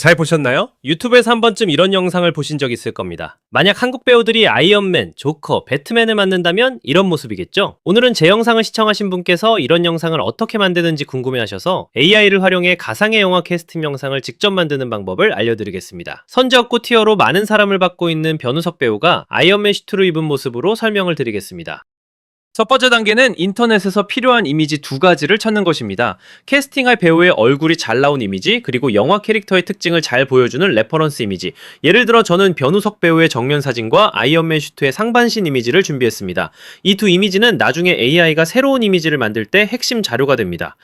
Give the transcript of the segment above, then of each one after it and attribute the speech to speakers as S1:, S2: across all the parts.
S1: 잘 보셨나요? 유튜브에서 한 번쯤 이런 영상을 보신 적 있을 겁니다. 만약 한국 배우들이 아이언맨, 조커, 배트맨을 만든다면 이런 모습이겠죠? 오늘은 제 영상을 시청하신 분께서 이런 영상을 어떻게 만드는지 궁금해하셔서 AI를 활용해 가상의 영화 캐스팅 영상을 직접 만드는 방법을 알려드리겠습니다. 선지없고 티어로 많은 사람을 받고 있는 변우석 배우가 아이언맨 슈트를 입은 모습으로 설명을 드리겠습니다. 첫 번째 단계는 인터넷에서 필요한 이미지 두 가지를 찾는 것입니다. 캐스팅할 배우의 얼굴이 잘 나온 이미지, 그리고 영화 캐릭터의 특징을 잘 보여주는 레퍼런스 이미지. 예를 들어 저는 변우석 배우의 정면 사진과 아이언맨 슈트의 상반신 이미지를 준비했습니다. 이 두 이미지는 나중에 AI가 새로운 이미지를 만들 때 핵심 자료가 됩니다.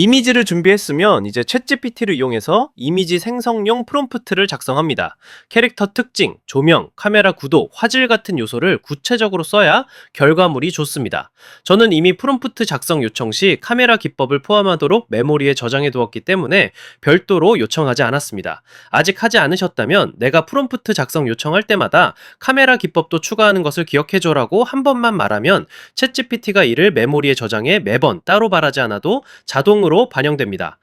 S1: 이미지를 준비했으면 이제 챗GPT를 이용해서 이미지 생성용 프롬프트를 작성합니다. 캐릭터 특징, 조명, 카메라 구도, 화질 같은 요소를 구체적으로 써야 결과물이 좋습니다. 저는 이미 프롬프트 작성 요청 시 카메라 기법을 포함하도록 메모리에 저장해 두었기 때문에 별도로 요청하지 않았습니다. 아직 하지 않으셨다면 내가 프롬프트 작성 요청할 때마다 카메라 기법도 추가하는 것을 기억해줘라고 한 번만 말하면 챗GPT가 이를 메모리에 저장해 매번 따로 말하지 않아도 자동으로 반영됩니다.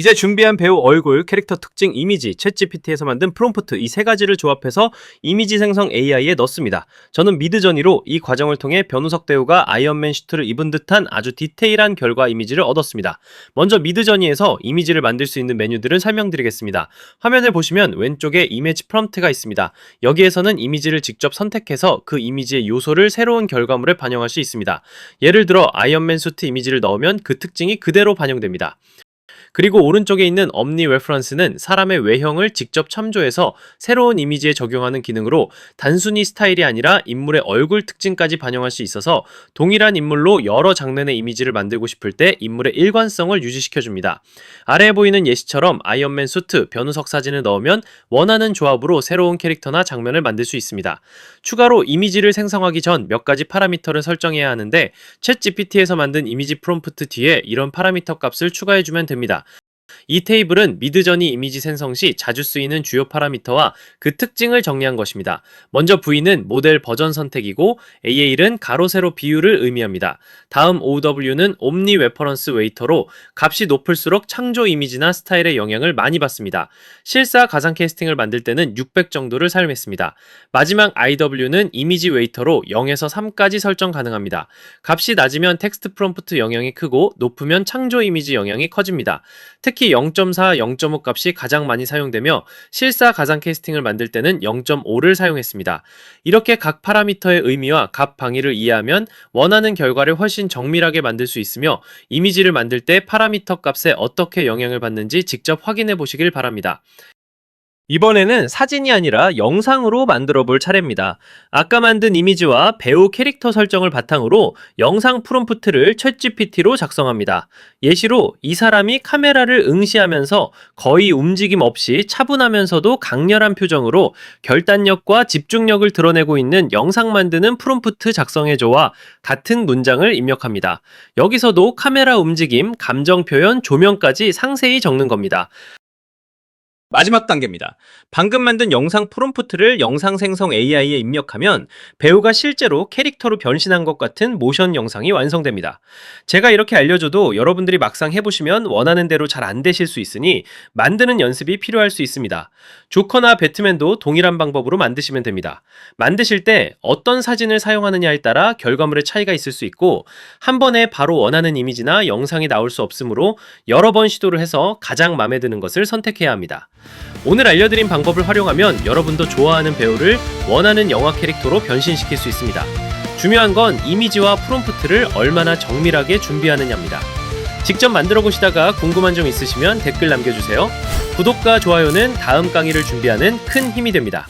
S1: 이제 준비한 배우 얼굴, 캐릭터 특징, 이미지, 챗GPT에서 만든 프롬프트 이 세 가지를 조합해서 이미지 생성 AI에 넣습니다. 저는 미드저니로 이 과정을 통해 변우석 배우가 아이언맨 슈트를 입은 듯한 아주 디테일한 결과 이미지를 얻었습니다. 먼저 미드저니에서 이미지를 만들 수 있는 메뉴들을 설명드리겠습니다. 화면을 보시면 왼쪽에 이미지 프롬프트가 있습니다. 여기에서는 이미지를 직접 선택해서 그 이미지의 요소를 새로운 결과물에 반영할 수 있습니다. 예를 들어 아이언맨 수트 이미지를 넣으면 그 특징이 그대로 반영됩니다. 그리고 오른쪽에 있는 엄니 레퍼런스는 사람의 외형을 직접 참조해서 새로운 이미지에 적용하는 기능으로 단순히 스타일이 아니라 인물의 얼굴 특징까지 반영할 수 있어서 동일한 인물로 여러 장면의 이미지를 만들고 싶을 때 인물의 일관성을 유지시켜 줍니다. 아래에 보이는 예시처럼 아이언맨 수트, 변우석 사진을 넣으면 원하는 조합으로 새로운 캐릭터나 장면을 만들 수 있습니다. 추가로 이미지를 생성하기 전 몇 가지 파라미터를 설정해야 하는데 챗 GPT에서 만든 이미지 프롬프트 뒤에 이런 파라미터 값을 추가해 주면 됩니다. 있습니다. 이 테이블은 미드저니 이미지 생성 시 자주 쓰이는 주요 파라미터와 그 특징을 정리한 것입니다. 먼저 V는 모델 버전 선택이고 AA는 가로 세로 비율을 의미합니다. 다음 OW는 옴니 레퍼런스 웨이터로 값이 높을수록 창조 이미지나 스타일의 영향을 많이 받습니다. 실사 가상 캐스팅을 만들 때는 600 정도를 사용했습니다. 마지막 IW는 이미지 웨이터로 0에서 3까지 설정 가능합니다. 값이 낮으면 텍스트 프롬프트 영향이 크고 높으면 창조 이미지 영향이 커집니다. 특히 0.4, 0.5 값이 가장 많이 사용되며 실사 가상 캐스팅을 만들 때는 0.5를 사용했습니다. 이렇게 각 파라미터의 의미와 값 방위를 이해하면 원하는 결과를 훨씬 정밀하게 만들 수 있으며 이미지를 만들 때 파라미터 값에 어떻게 영향을 받는지 직접 확인해 보시길 바랍니다. 이번에는 사진이 아니라 영상으로 만들어 볼 차례입니다. 아까 만든 이미지와 배우 캐릭터 설정을 바탕으로 영상 프롬프트를 챗GPT로 작성합니다. 예시로 이 사람이 카메라를 응시하면서 거의 움직임 없이 차분하면서도 강렬한 표정으로 결단력과 집중력을 드러내고 있는 영상 만드는 프롬프트 작성해줘와 같은 문장을 입력합니다. 여기서도 카메라 움직임, 감정 표현, 조명까지 상세히 적는 겁니다. 마지막 단계입니다. 방금 만든 영상 프롬프트를 영상 생성 AI에 입력하면 배우가 실제로 캐릭터로 변신한 것 같은 모션 영상이 완성됩니다. 제가 이렇게 알려줘도 여러분들이 막상 해보시면 원하는 대로 잘 안 되실 수 있으니 만드는 연습이 필요할 수 있습니다. 조커나 배트맨도 동일한 방법으로 만드시면 됩니다. 만드실 때 어떤 사진을 사용하느냐에 따라 결과물의 차이가 있을 수 있고 한 번에 바로 원하는 이미지나 영상이 나올 수 없으므로 여러 번 시도를 해서 가장 마음에 드는 것을 선택해야 합니다. 오늘 알려드린 방법을 활용하면 여러분도 좋아하는 배우를 원하는 영화 캐릭터로 변신시킬 수 있습니다. 중요한 건 이미지와 프롬프트를 얼마나 정밀하게 준비하느냐입니다. 직접 만들어 보시다가 궁금한 점 있으시면 댓글 남겨주세요. 구독과 좋아요는 다음 강의를 준비하는 큰 힘이 됩니다.